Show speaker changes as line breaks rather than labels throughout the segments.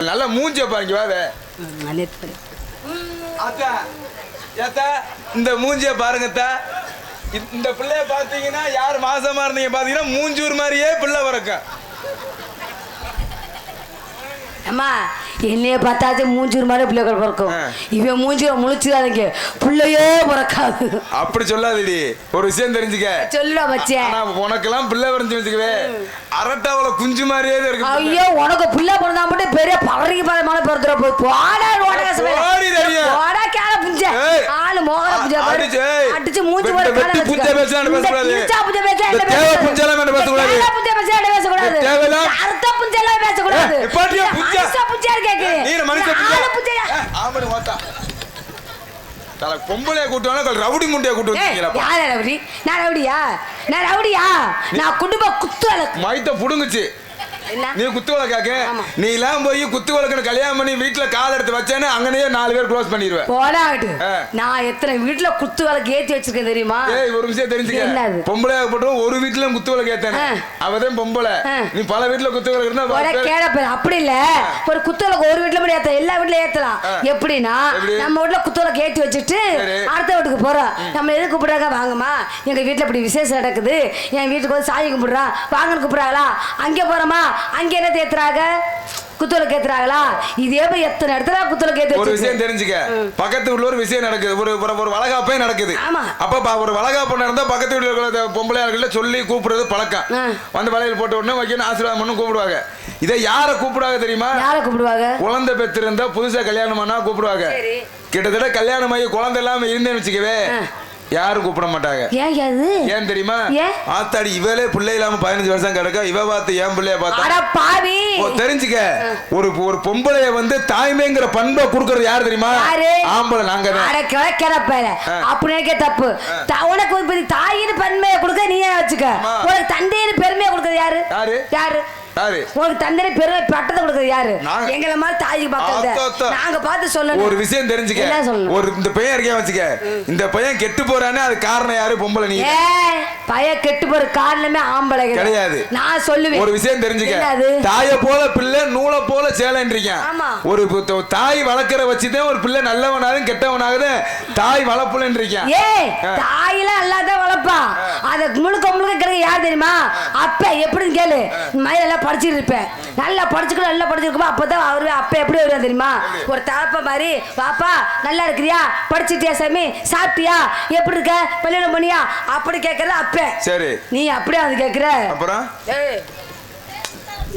நல்லா மூஞ்சிய பாருங்க வாவே. அத்தா ஏத்தா இந்த மூஞ்சிய பாருங்க அத்தா. இந்த- பிள்ளைய பாத்தீங்கன்னா யார் மாசமா இருந்தீங்க? பாத்தீங்கன்னா மூஞ்சூர் மாதிரியே பிள்ளை பிறக்கும்.
அம்மா என்னைய பார்த்தாச்சு மூஞ்சூர் மாதிரி பிள்ளைகள் பிறக்கும். இவன் மூஞ்சில முழிச்சுதானுங்க பிள்ளையே பிறக்காது
அப்படி சொல்லாதடி ஒரு விஷயம் தெரிஞ்சுக்க
சொல்லுடா மச்சேன்
ஆனா உனக்கெல்லாம் பிள்ளை வரைஞ்சு வச்சுக்கவே அரட்டாவுல குஞ்சு மாதிரியே இருக்கு.
ஐயோ உனக்கு பிள்ளை பிறந்தா மட்டும் பெரிய பவரிக்கு பதமான பிறந்துட போய் போடா
போடி
கேள புஞ்ச. ஆளு மோகர புஞ்ச.
அடிச்சு,
மூஞ்சி போட
புஞ்ச
இந்த
பேசக்கூடாது.
புஞ்ச என்ன
தேவை
பேசக்கூடாது. தேவை புஞ்ச என்ன பேசக்கூடாது. அறுத்த புஞ்செல்லாம் பேசக்கூடாது.
ஏய், நிப்பாட்டியா
இந்த
புஞ்ச?
மனுஷ புஞ்சையான்னு கேக்குறேன்.
நீ மனுஷ
இந்த
புஞ்ச.
ஆளு புஞ்சையா?
ஏய், ஆம்பளை ஓத்தா தல பொம்பளைய கூட்டுவானா ரவுடி முண்டைய கூட்டு வச்சிருக்கீங்களா
யார் ரவுடி? நான் ரவுடியா? நான் ரவுடியா? நான் குடும்ப குத்து.
மைத்த புடுங்குச்சு? நீ குத்து விளக்காக்கு
ஆமா.
நீ எல்லாம் போய் குத்து விளக்குன்னு கல்யாணம் பண்ணி வீட்டுல கால் எடுத்து வச்சேன்னு அங்கனே நாலு பேர் க்ளோஸ் பண்ணிடுவேன்
போடா அங்கிட்டு.
ஆ.
நான் எத்தனை வீட்டுல குத்து விளக்கு ஏத்தி வச்சிருக்கேன் தெரியுமா?
ஏய் ஒரு விஷயம் தெரிஞ்சுக்க? பொம்பளை போட்டும் ஒரு வீட்டுல குத்து விளக்கு ஏத்தானே. அவதான் பொம்பளை. நீ பல வீட்டுல குத்து விளக்கு இருந்தா
கேட அப்படி இல்ல. ஒரு குத்துவிளக்கு ஒரு வீட்டுல மட்டும் ஏத்த எல்லா வீட்லயும் ஏத்தலாம். எப்படின்னா
எப்படி?
நம்ம வீட்டுல குத்துவிளக்கு ஏத்தி வச்சுட்டு. அடுத்த வீட்டுக்கு போறோம். நம்ம எது கூப்பிடுறாங்க? வாங்கம்மா. எங்க வீட்டுல இப்படி விசேஷம் நடக்குது. என் வீட்டுக்கு வந்து சாமி கும்பிடுறான் வாங்கன்னு கூப்பிடுறாங்களா? அங்கே போறோமா அங்க என்ன தேத்துறாங்க? குத்துவிளக்கு ஏத்துறாங்களா இதே போய் எத்தனை இடத்துல குத்துவிளக்கு ஏத்தி
ஒரு விஷயம் தெரிஞ்சுக்க. பக்கத்து வீட்டுல ஒரு விஷயம் நடக்குது. ஒரு ஒரு- வளகாப்பே நடக்குது.
ஆமா.
அப்ப ஒரு வளகாப்பு நடந்தா பக்கத்து வீட்டுல இருக்கிற பொம்பளையாளர்கள சொல்லி கூப்பிடுறது பழக்கம். வந்து வளையல் போட்ட உடனே வைக்கணும் ஆசீர்வாதம் பண்ணு கூப்பிடுவாங்க. இதை யார கூப்பிடுவாங்க தெரியுமா?
யார கூப்பிடுவாங்க?
குழந்தை பெற்றிருந்தா புதுசா கல்யாணம் பண்ணா கூப்பிடுவாங்க. கிட்டத்தட்ட கல்யாணம் ஆகி குழந்தை இல்லாம இருந்தேன்னு வச்சுக்கவே. யாரும் கூப்பிட மாட்டாங்க.
ஏன் அது
ஏன் தெரியுமா? ஆத்தாடி இவளே பிள்ளை இல்லாம பதினஞ்சு வருஷம் கிடக்கா இவ பார்த்து என் பிள்ளைய பார்த்தா
பாவி!
தெரிஞ்சுக்க. ஒரு ஒரு பொம்பளைய வந்து தாய்மைங்கிற பண்பை கொடுக்கறது யாரு தெரியுமா? ஆம்பளை நாங்க தான்.
அட கிழக்கிற பேர.
ஆ.
அப்படி நினைக்க தப்பு. உனக்கு ஒரு பெரிய தாயின்னு பெருமையை கொடுக்க நீயே வச்சுக்க. உனக்கு தந்தையின்னு பெருமையை கொடுக்கறது யாரு?
யாரு?
யாரு?
யாரு
உனக்கு பட்டத்தை கொடுக்கறது யாரு. எங்களை மாதிரி
ஆத்தா,
பார்க்கறது. நாங்க பார்த்து சொல்லணும்
ஒரு விஷயம் தெரிஞ்சுக்க? ஒரு இந்த பையன் இருக்கே வச்சுக்க இந்த பையன் கெட்டு போறானே அது காரணம் யாரு பொம்பளை நீ
ஏய் பைய கெட்டு போற காரணமே ஆம்பளை
கிடையாது.
நான் சொல்லுவேன்
ஒரு விஷயம் தெரிஞ்சுக்க? தாய போல பிள்ளை நூலை போல சேலைன்றிருக்கேன்
ஆமா.
ஒரு தாய் வளர்க்கற வச்சுதான் ஒரு பிள்ளை நல்லவனாகும் கெட்டவனாகுது தாய் வளர்ப்புலன்றிருக்கேன்
ஏய்
ஆ.
தாயில அல்லாதான் வளர்ப்பான் அத முழுக்க முழுக்க கிடைக்க யார் தெரியுமா? அப்ப எப்படின்னு கேளு. மயில எல்லாம் படிச்சுட்டு இருப்பேன். நல்லா படிச்சுக்கணும் நல்லா படிச்சிருக்குமா அப்பதான் அவரு அப்ப எப்படி வருவா தெரியுமா? ஒரு தாப்ப மாதிரி பாப்பா நல்லா இருக்கிறியா? படிச்சிட்டியா சாமி? சாப்பிட்டியா? எப்படி இருக்க? கல்யாணம் பண்ணியா? அப்படி கேட்கறது அப்ப.
சரி.
நீ அப்படியே அது கேக்குற
அப்புறம்?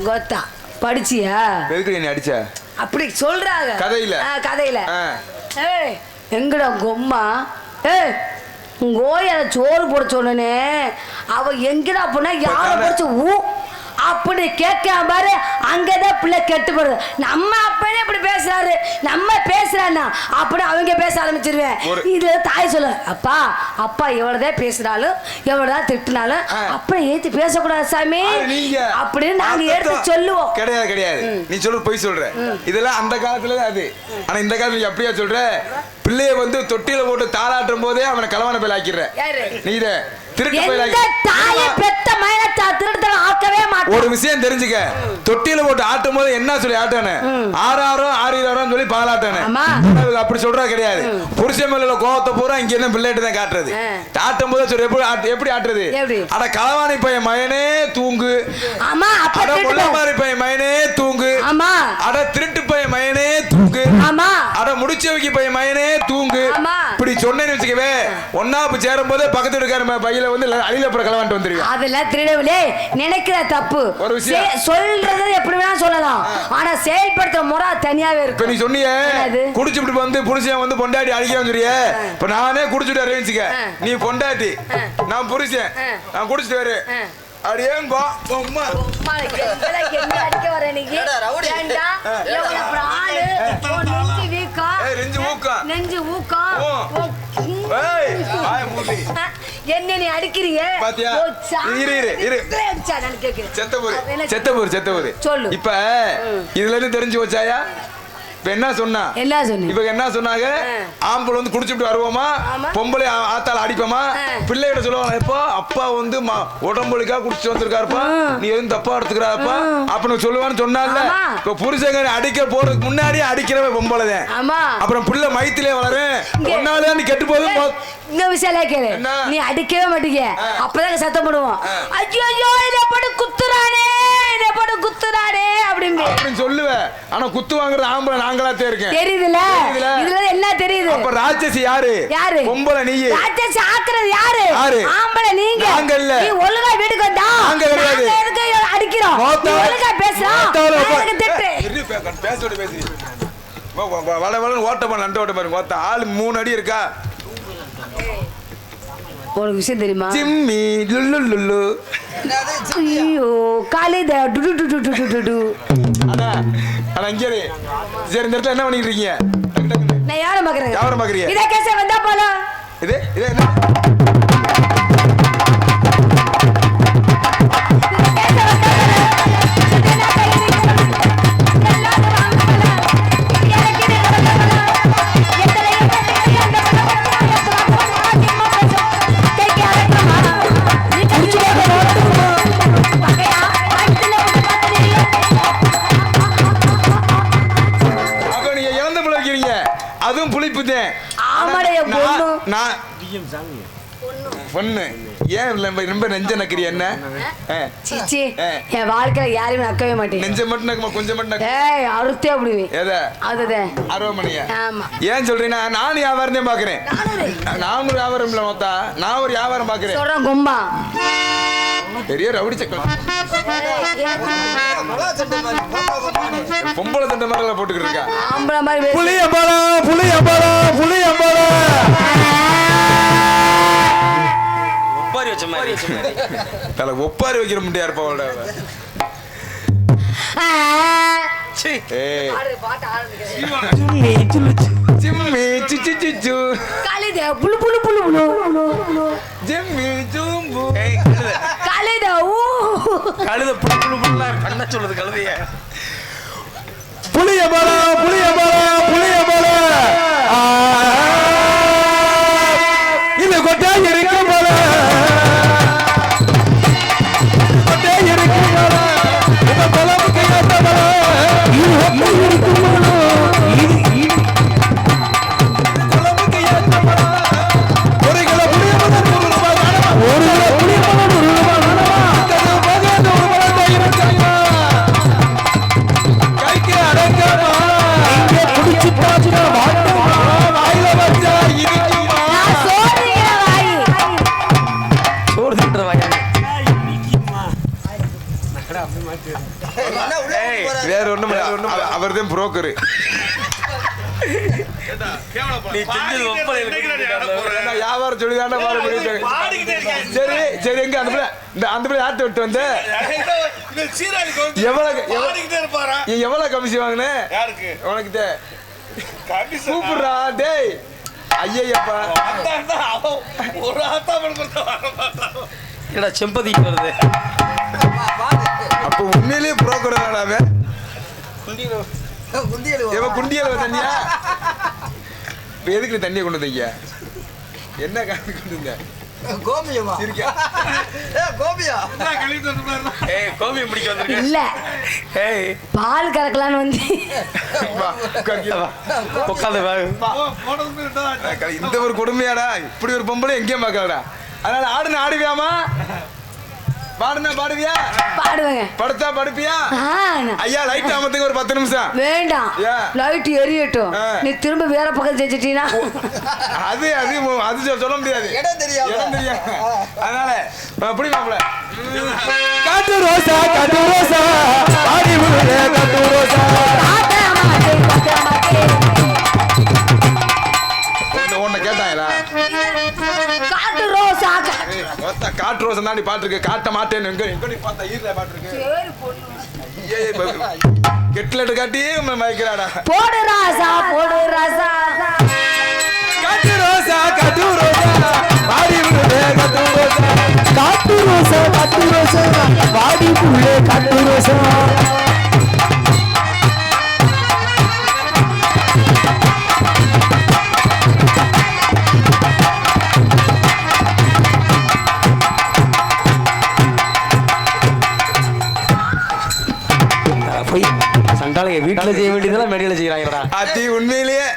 கோத்தா படிச்சியா?
எதுக்கு நீ அடிச்ச?
அப்படி சொல்றாங்க.
கதையில?
கதையில. ஏய். எங்கடா உங்க அம்மா ஏய். அதை சோறு போட சொன்னனே அவ எங்கடா போனா? யார. படிச்சு ஊ அப்படி கேட்காம பாரு அங்கதான் பிள்ளை கெட்டு போடுது நம்ம அப்பனே இப்படி பேசுறாரு. நம்ம பேசுறான்னா அப்படி அவங்க பேச ஆரம்பிச்சிருவேன்.
ஒரு-
இது தாய் சொல்ல அப்பா அப்பா எவ்வளவுதான் பேசினாலும் எவ்வளவுதான் திட்டினாலும். அப்புறம் ஏத்தி பேசக்கூடாது சாமி. அப்படின்னு நாங்க எடுத்து. சொல்லுவோம்.
கிடையாது கிடையாது. நீ சொல்றது போய் சொல்ற. இதெல்லாம் அந்த காலத்துல அது. ஆனா இந்த காலத்துல நீ அப்படியா சொல்ற? பிள்ளைய வந்து தொட்டில போட்டு தாளாட்டும் போதே அவனை கலவான பயில் ஆக்கிடுற
யாரு?
நீ இத திருட்டு பயில்
எந்த தாயை
ஆக்கி
பெத்த மயனத்தா திருத்தலம் ஆக்கவே மாட்டோம்
ஒரு விஷயம் தெரிஞ்சுக்க. தொட்டில போட்டு ஆட்டும் போது என்ன சொல்லி ஆட்டானு? ஆறாயிரம் ஆறாயிரம் சொல்லி பாலாட்டானு.
ஆமா.
அப்படி சொல்றா கிடையாது. புருஷன் மேல கோவத்தை பூரா இங்க என்ன பிள்ளைட்டு தான் காட்டுறது. ஆட்டும் போது சொல்லி எப்படி எப்படி ஆட்டுறது? அட களவாணி பையன் மயனே தூங்கு. அட முள்ளமாரி பையன். மயனே தூங்கு. அட திருட்டு பையன் மயனே தூங்கு. அட முடிச்சவைக்கு பையன் மயனே தூங்கு. இப்படி சொன்னேன்னு வச்சுக்கவே ஒன்னா இப்ப சேரும் போதே பக்கத்து இருக்காரு பையில வந்து அழில அப்புறம் களவான்ட்டு வந்துருவா
அதெல்லாம் திருடவில்லை நினைக்கிற தப்பு
ஒரு விஷயம்.
சொல்றது எப்படி வேணா சொல்லலாம் ஆனா செயல்படுத்துற முறை தனியாவே இருக்கு
நீ சொன்னியே? குடிச்சுட்டு வந்து புருஷன் வந்து பொண்டாட்டி அடிக்கிறான்னு சொல்றியே இப்ப நானே குடிச்சுட்டு அறிவிச்சுக்க
ஆ.
நீ பொண்டாட்டி. நான் புருஷன். நான் குடிச்சிட்டு வரு
ஆ.
அடியேங்கோ உம்மா
உம்மா, என்ன அடிக்க வர? எவ்வளவு நெஞ்சு
ஊக்கம்.
நெஞ்சு ஊக்கம்.
ஏய், வாயை மூடி.
என்ன நீ அடிக்கிறிய
பாத்தியா? இரு, இரு, இரு. செத்தபூர் செத்தபூர்
சொல்லு.
இப்ப இதுல இருந்து தெரிஞ்சு வச்சாயா இப்ப என்ன சொன்னா?
என்ன சொன்னீங்க
இவங்க என்ன சொன்னாங்க? ஆம்பளை வந்து குடிச்சுட்டு வருவோமா. பொம்பளை ஆத்தால அடிப்போமா. பிள்ளைகிட்ட சொல்லுவாங்க எப்போ அப்பா வந்து உடம்புலிக்கா குடிச்சு வந்திருக்காருப்பா. நீ எதுவும் தப்பா எடுத்துக்கிறாப்பா அப்படின்னு சொல்லுவான்னு சொன்னால. இப்ப புருஷங்க அடிக்க போறதுக்கு முன்னாடி அடிக்கிறவன் பொம்பளை தான் அப்புறம் பிள்ளை மயத்திலே வளரும் ஒன்னால நீ கெட்டு போதும்
இங்க விஷயம் கேளு? நீ அடிக்கவே மாட்டீங்க. அப்பதான் சத்தம் போடுவோம். ஐயோ ஐயோ இதை போட்டு குத்துறானே? இதை போட்டு குத்துறானே அப்படின்னு
அப்படின்னு சொல்லுவேன் ஆனா குத்து வாங்குறது ஆம்பளை நாங்களாத்தே இருக்கேன்.
தெரியுதுல? இதுல என்ன தெரியுது?
அப்ப ராட்சசி யாரு?
யாரு?
பொம்பளை நீ.
ராட்சசி ஆக்குறது யாரு?
யாரு?
ஆம்பளை நீங்க.
நாங்க இல்ல.
நீ ஒழுங்கா வீட்டுக்கு வந்தா.
நாங்க கிடையாது.
எதுக்கு அடிக்கிறோம்? ஒழுங்கா பேசுறோம்
வள வளன்னு ஓட்ட பண்ண நண்டு ஓட்ட பாருங்க ஆள் மூணு அடி இருக்கா?
உனக்கு விஷயம் தெரியுமா
ஜிம்மி லுல்லு லுல்லு
ஐயோ காலையில டு டு டு டு டு டு டு
அண்ணா அண்ணா இங்கே. சரி இந்த இடத்துல என்ன பண்ணிட்டு இருக்கீங்க.
நான் யாரை பாக்குறேன்
யாரை பாக்குறீங்க?
இதை கேச வந்தா போலாம்
இது இது என்ன நான் பொண்ணு. ஏன் ரொம்ப- ரொம்ப நெஞ்ச நக்கிறிய என்ன.
சீச்சி. என் வாழ்க்கையில யாரையும் நக்கவே மாட்டேன்
நெஞ்ச மட்டும் நக்குமா கொஞ்சம் மட்டும் நக்கு?
ஏய் அறுத்தே அப்படிவே
எதை?
அதுதான்.
அருவமணியா?
ஆமா.
ஏன் சொல்றீங்கன்னா நான் வியாபாரம் தான் பாக்குறேன். நான் ஒரு வியாபாரம் இல்ல மொத்தா நான் ஒரு வியாபாரம் பாக்குறேன்.
சொல்றேன் கும்பா.
பெரிய ரவுடி சக்கம் பொம்பளை தண்டை மாதிரி போட்டுக்கிட்டு இருக்கா?
ஆம்பளை மாதிரி.
புளி அம்பாலம் புளி புளி
ஒப்பாரி வச்ச மாதிரி.
தலை ஒப்பாரி வைக்கிற முடியா இருப்பா அவளோட
ஆ.
சீ.
ஏய்
ஆடுறது பாட்டு ஆரம்பிக்கிறேன்.
ஜிம்மி சிச்சு சிச்சு
காலையில புளு புளு புளு புளு
ஜிம்மி ஜூம்பு.
கழுத.
காலையில ஊ
கழுத பண்ண சொல்லுது கழுதைய
புளிய மரம் புளிய மரம்
வாயா
ஏய்,
வேற ஒண்ணும் அவர் தான் புரோக்கர் வியாபாரம் சொல்லி தானே சரி சரி எங்க அந்த பிள்ளை இந்த அந்த பிள்ளை ஆட்டு விட்டு வந்து? எவ்வளவு எவ்வளவு கமிஷன் வாங்கின?
யாருக்கு?
உனக்கு கூப்பிடுறா டேய். ஐயப்பா
ஒரு ஆத்தாமல்
என்னடா செம்பதிக்கு வருது?
அப்ப உண்மையிலேயே புரோக்கர் தானாவே இவன் குண்டியல தண்ணியா? இப்ப எதுக்கு தண்ணியை கொண்டு வந்தீங்க? என்ன காரணம் கொண்டு வந்த?
கோமியமா
இருக்கா
ஏ கோபியா.
ஏய் கோமியம் பிடிக்க வந்திருக்க?
இல்ல.
ஏய்.
பால் கறக்கலான்னு வந்து.
உட்காந்து
இந்த ஒரு கொடுமையாடா. இப்படி ஒரு பொம்பளை எங்கேயும் பார்க்கலடா அதனால ஆடுன ஆடுவியாமா பாடுனா பாடுவியா?
பாடுவேங்க.
படுத்தா படுப்பியா? ஐயா லைட் அமர்த்துங்க ஒரு பத்து நிமிஷம்.
வேண்டாம்? லைட் எரியட்டும். நீ திரும்ப வேற பக்கம் செஞ்சிட்டீங்கன்னா
அது அது அது சொல்ல முடியாது.
இடம் தெரியாம.
இடம் தெரியாம. அதனால அப்படி மாப்பிள காட்டு ரோசா காட்டு ரோசா. ஆடி விடுதே காட்டு ரோசா. உன்னை கேட்டாங்களா?
காட்டு ரோசா. கா-
ஏய், மொத்த காட்டு ரோசா தான் நீ பாட்டு இருக்கு காட்ட மாட்டேன்னு எங்க எங்க நீ பார்த்தா? ஈரல பாட்டு இருக்கு
சரி, பொண்ணு.
ஏய் கெட்லெட் காட்டி மயக்கிறாடா.
போடு ராசா போடு ராசா.
காட்டு ரோசா காட்டு ரோசா. ஆடி விடுதே காட்டு ரோசா. காட்டு ரோசா காட்டு ரோசா. வாடி புள்ளே காட்டு ரோசா.
இருந்தாலும் என் வீட்டுல செய்ய வேண்டியதெல்லாம் மேடையில செய்யறாங்கடா
அத்தி உண்மையிலேயே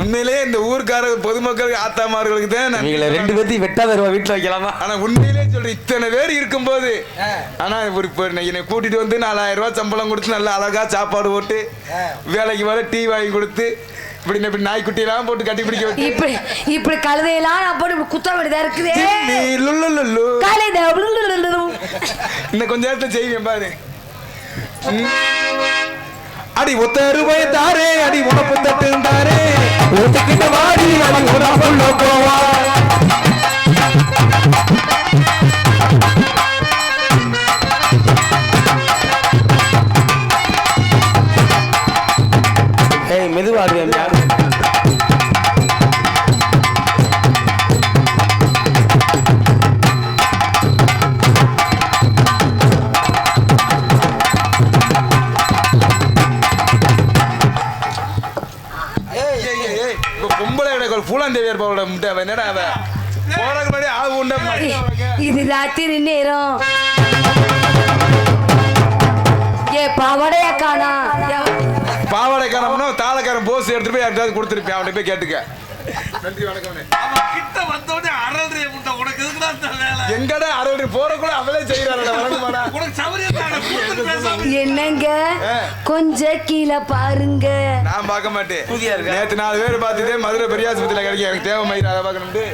உண்மையிலேயே இந்த ஊர்க்கார பொதுமக்கள் ஆத்தாமார்களுக்கு தான்.
நீங்கள ரெண்டு பேர்த்தையும் வெட்டாத ரூபா வீட்டுல வைக்கலாமா
ஆனா உண்மையிலேயே சொல்றேன் இத்தனை பேர் இருக்கும்போது ஆனா ஒரு இப்போ என்னை கூட்டிட்டு வந்து நாலாயிரம் ரூபாய் சம்பளம் கொடுத்து நல்லா அழகா சாப்பாடு போட்டு வேலைக்கு வேலை டீ வாங்கி கொடுத்து இப்படி இப்படி நாய்க்குட்டி எல்லாம் போட்டு கட்டி பிடிக்க வச்சு
இப்படி இப்படி கழுதையெல்லாம் நான் போட்டு குத்த வேண்டியதா இருக்குதே. கழுதை.
இன்னும் கொஞ்ச நேரத்துல செய்வேன் பாரு. அடி ஒத்த தாரே அடி உனப்பு தட்டு தாரே ஒத்துக்கிட்ட வாடி அடி உனக்குள்ள போவா.
மெதுவாடுவேன்
யாரும் பூலாந்தேவியார் பாவோட முட்டை என்னடா அவ போறதுக்கு முன்னாடி ஆவு உண்டை
இது ராத்திரி நேரம். ஏ பவடைய காணா
பாவாடைக்காரம்னா தாளக்காரன் போஸ் எடுத்துட்டு போய் யார்கிட்டயாவது கொடுத்துருப்பேன் அவன்கிட்ட போய் கேட்டுக்க. நன்றி வணக்கம்.
அவன் கிட்ட வந்தோடனே
எங்கடா அவளே
உனக்கு சௌரியத்தான கூப்பிட்டு பேசாம
என்னங்க. கொஞ்சம் கீழே பாருங்க.
நான் பார்க்க மாட்டேன்.
புதியா இருக்கா?
நேத்து நாலு பேர் பார்த்துட்டு மதுரை பெரியாஸ்பத்திரியில கிடைக்கும். எனக்கு தேவை மயிர் அதை பார்க்கணும்ட்டு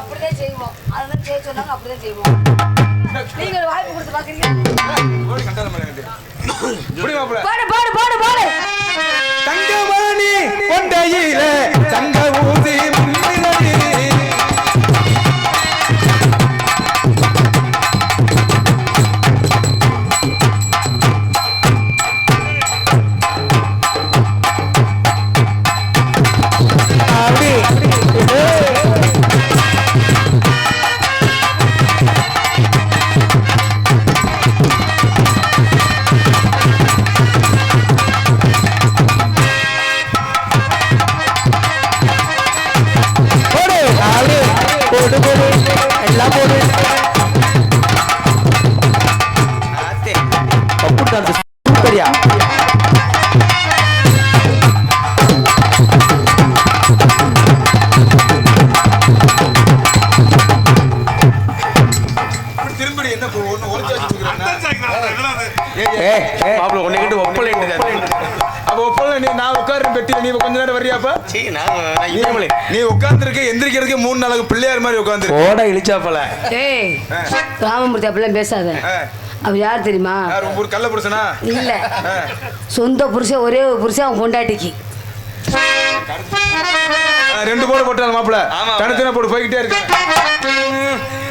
அப்படிதான் செய்வோம். அதெல்லாம் செய்ய சொன்னாங்க அப்படிதான் செய்வோம். நீங்க ஒரு வாய்ப்பு கொடுத்து பாக்குறீங்க
ஓடி கண்டாத மாதிரி எனக்கு. இப்படி மாப்பிள.
பாடு பாடு பாடு பாடு.
தங்கமணி கொண்டையில தங்க ஊசி மாதிரி உட்கார்ந்து
போட இழிச்சாப்பல.
ஏய் ராமமூர்த்தி அப்படிலாம் பேசாத. அவர் யார் தெரியுமா?
யார் உங்க ஊர் கள்ள புருஷனா?
இல்ல. சொந்த புருஷன் ஒரே ஒரு புருஷன் அவன் பொண்டாட்டிக்கு.
ஆ, ரெண்டு போட போட்டாங்க மாப்பிள தனித்தன போட்டு போய்கிட்டே இருக்கு.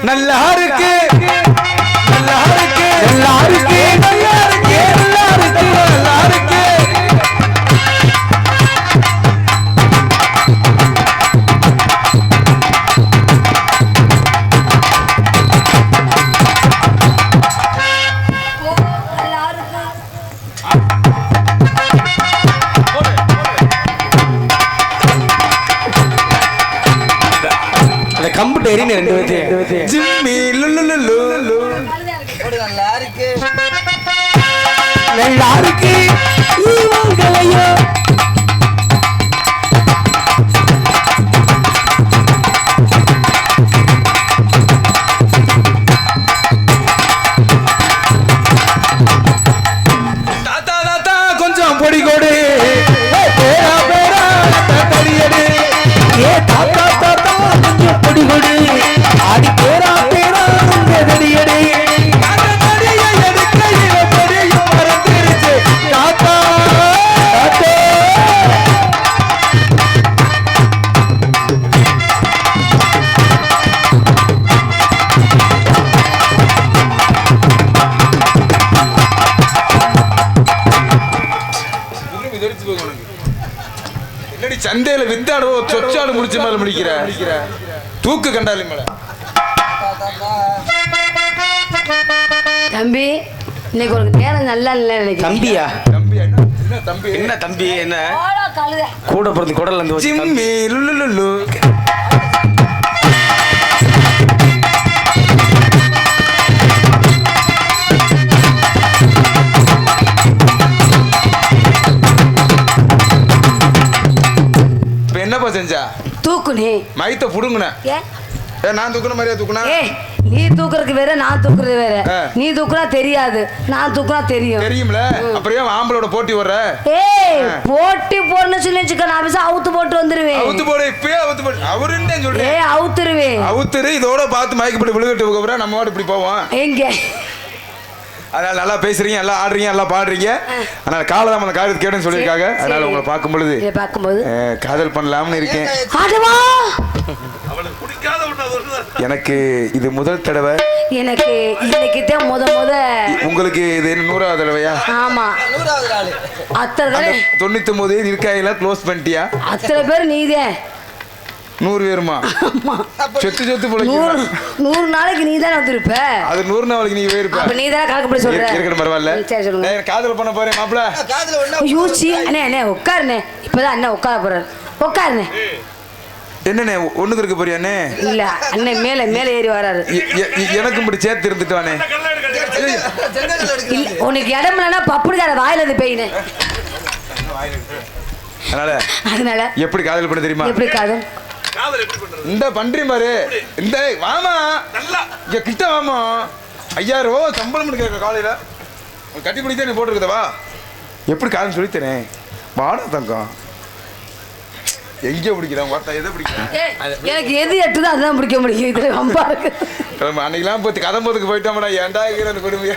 நல்லா இருக்கு நல்லா இருக்கு நல்லா இருக்கு நல்லா இருக்கு நல்லா இருக்கு. நல்லா இருக்கு
அந்த கம்புட்டு எரின ரெண்டு பேர்த்தையும்.
ஜிம்மி லுல்லு லுல்லு
ஒரு நல்லா இருக்கு?
நல்லா இருக்கு இவங்களையோ
சந்தையில வித்தாடுவோ சொச்சாடு முடிச்ச மாதிரி முடிக்கிற தூக்கு கண்டாலே மேல.
தம்பி இன்னைக்கு ஒரு நேரம் நல்லா இல்லை
தம்பியா?
தம்பி என்ன? தம்பி?
என்ன தம்பி என்ன. கூட பிறந்து குடல்ல இருந்து
லுல்லு லுல்லு
தூக்குனே
மைத்த புடுங்கினேன்
ஏ?
நான் தூக்குன மாதிரியா தூக்குனா?
நீ தூக்குறதுக்கு வேற நான் தூக்குறது வேற. நீ தூக்குனா தெரியாது. நான் தூக்குனா தெரியும்.
தெரியும்ல? அப்புறம் ஏன் ஆம்பளோட போட்டி வர்ற
ஏய். போட்டி போடணும்னு சொல்லி வச்சுக்க நான் பேச அவுத்து போட்டு வந்துருவேன்.
அவுத்து போடு இப்பயே அவுத்து போடு. அவருன்னு சொல்றேன்
ஏய் அவுத்துருவேன்.
அவுத்துரு இதோட பார்த்து மயக்கப்பட்டு விழுகட்டு அப்புறம் நம்ம இப்படி போவோம்.
எங்க?
அதனால நல்லா பேசுறீங்க நல்லா ஆடுறீங்க நல்லா பாடுறீங்க. அதனால காலதாம அந்த காரியத்தை கேட்டுன்னு சொல்லியிருக்காங்க. அதனால. உங்களை பார்க்கும் பொழுது
இதை பார்க்கும்போது.
காதல் பண்ணலாம்னு இருக்கேன். எனக்கு இது முதல் தடவை.
எனக்கு இன்னைக்கு தான் முத முத.
உங்களுக்கு இது என்ன நூறாவது தடவையா?
ஆமா. அத்தனை
தொண்ணூத்தி ஒன்பது இருக்காயில க்ளோஸ் பண்ணிட்டியா?
அத்தனை பேர் நீதேன்
நூறு பேருமா? செத்து செத்து
நூறு
பிழைக்கும்?
நூறு நாளைக்கு நீ தானே வந்திருப்ப?
அது நூறு நாளைக்கு நீ போயிருப்ப.
அப்ப நீ தானே கணக்கு சொல்ற?
இரு- இருக்கட்டும் பரவாயில்ல.
சரி சொல்லுங்க.
காதல் பண்ண போறேன் மாப்பிள.
காதுல ஒண்ணா
அண்ணே அண்ணே உட்காருண்ணே. இப்பதான் அண்ணன் உட்கார போறாரு. உட்காருண்ணே.
என்னண்ணே ஒண்ணுக்கு இருக்க போறியாண்ணே
இல்ல அண்ணன் மேல மேல ஏறி வராரு.
எனக்கும் இப்படி சேர்த்து இருந்துட்டு வானே
உனக்கு இடம் இல்லைன்னா பப்புனு தர வாயில இருந்து பெயினு.
அதனால
அதனால
எப்படி காதல் பண்ண தெரியுமா?
எப்படி
காதல்?
இந்த பன்றி பாரு இந்த வாமா.
நல்லா.
இங்க கிட்ட வாமா. ஐயாயிரம் ரூபா சம்பளம் கேட்க காலையில. கட்டி பிடித்தே நீ போட்டுருக்குதவா எப்படி காதல் சொல்லித்தரேன் வாடா தங்கம். எங்க பிடிக்கிறான் வார்த்தா எதை பிடிக்கிறான்?
எனக்கு எது எட்டுதோ அதுதான் பிடிக்க முடியும். இதுல வம்பா இருக்கு.
அன்னைக்கெல்லாம் போய் கதம்போதுக்கு போயிட்டோம்டா. ஏன்டா இருக்கிற கொடுமையா?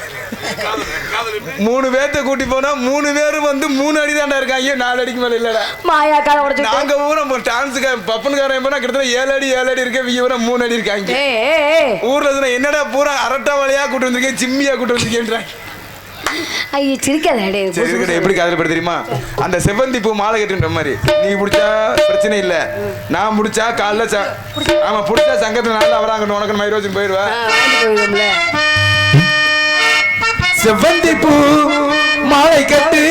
மூணு பேர்த்த கூட்டி போனா மூணு பேரும் வந்து மூணு அடி தாண்டா இருக்காங்க நாலு அடிக்கு மேல இல்லடா.
மாயா கால உடச்சு
நாங்க ஊரம் டான்ஸுக்கு பப்பனுக்காரன் போனா கிட்டத்தட்ட ஏழு அடி ஏழு அடி இருக்க. ஊரம் மூணு அடி இருக்காங்க. ஊர்ல என்னடா பூரா அரட்டா வழியா கூட்டு வந்திருக்கேன் சிம்மியா கூட்டு வந்திருக்கேன்றாங்க.
ஐயோ சிரிக்காத
சரி இருக்கட்டும். எப்படி காதல் தெரியுமா? அந்த செவ்வந்தி பூ மாலை கட்டுன்ற மாதிரி. நீ பிடிச்சா பிரச்சனை இல்ல. நான் முடிச்சா காலைல ஆமா பிடிச்சா சங்கத்துல நாளில் அவராங்க உனக்கு மயிர் வச்சு போயிடுவா
செவ்வந்தி பூ மாலை கட்டு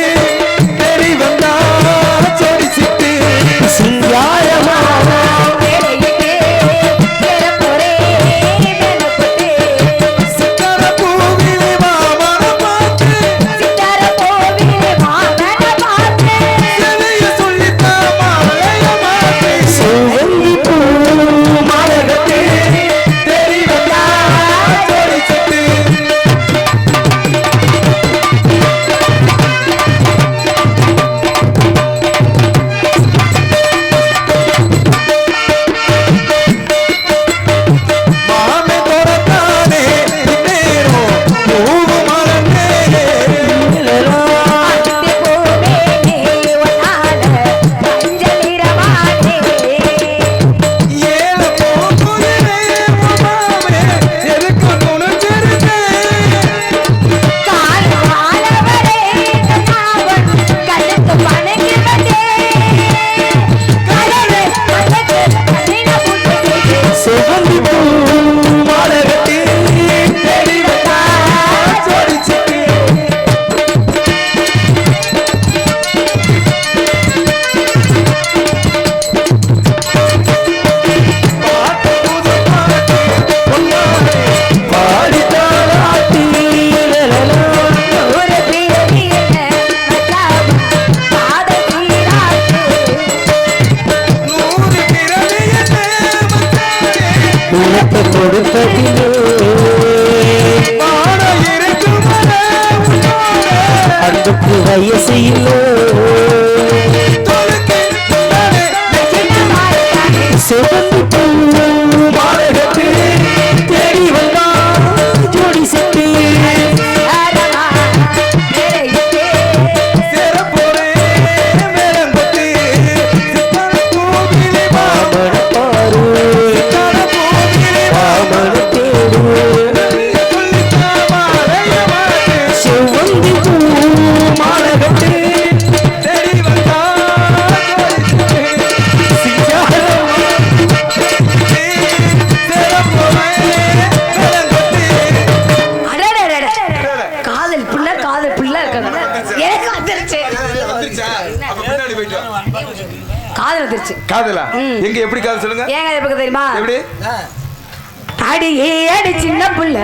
புள்ள.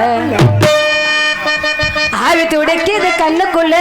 ஆவி துடைக்குது கண்ணுக்குள்ள.